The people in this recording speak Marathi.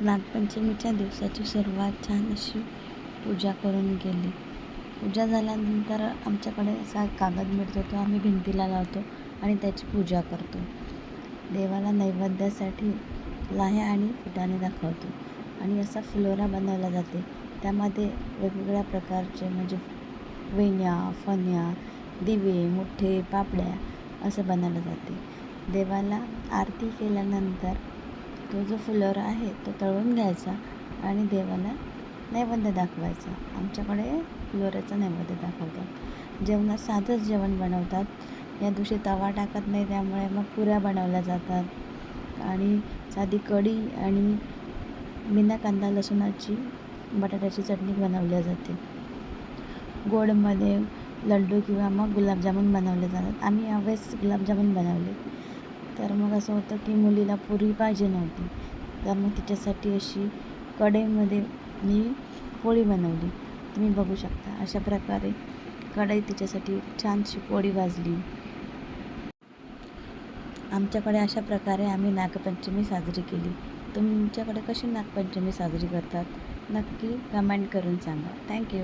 नागपंचमीच्या दिवसाची सुरुवात छान अशी पूजा करून केली पूजा झाल्यानंतर आमच्याकडे असा कागद मिळतो तो आम्ही भिंतीला लावतो आणि त्याची पूजा करतो. देवाला नैवेद्यासाठी लाह्या आणि फुटाणे दाखवतो आणि असा फ्लोरा बनवला जाते. त्यामध्ये वेगवेगळ्या प्रकारचे म्हणजे वेण्या फण्या दिवे मुठे पापड्या असं बनवलं जाते. देवाला आरती केल्यानंतर तो जो फुलोरा आहे तो तळून घ्यायचा आणि देवाला नैवेद्य दाखवायचा. आमच्याकडे फुलोऱ्याचा नैवेद्य दाखवतात. जेवणात साधंच जेवण बनवतात. या दिवशी तवा टाकत नाही त्यामुळे मग पुऱ्या बनवल्या जातात. आणि साधी कढी आणि बिना कांदा लसूणाची बटाट्याची चटणी बनवली जाते. गोडमध्ये लड्डू किंवा मग गुलाबजामुन बनवले जातात. आम्ही यावेळेस गुलाबजामुन बनवले. तर मग असं होतं की मुलीला पुरी पाहिजे नव्हती. तर मग तिच्यासाठी अशी कढईमध्ये मी पोळी बनवली. तुम्ही बघू शकता अशा प्रकारे कढई तिच्यासाठी छानशी पोळी भाजली. आमच्याकडे अशा प्रकारे आम्ही नागपंचमी साजरी केली. तुमच्याकडे कशी नागपंचमी साजरी करतात? नक्की कमेंट करून सांगा. थँक्यू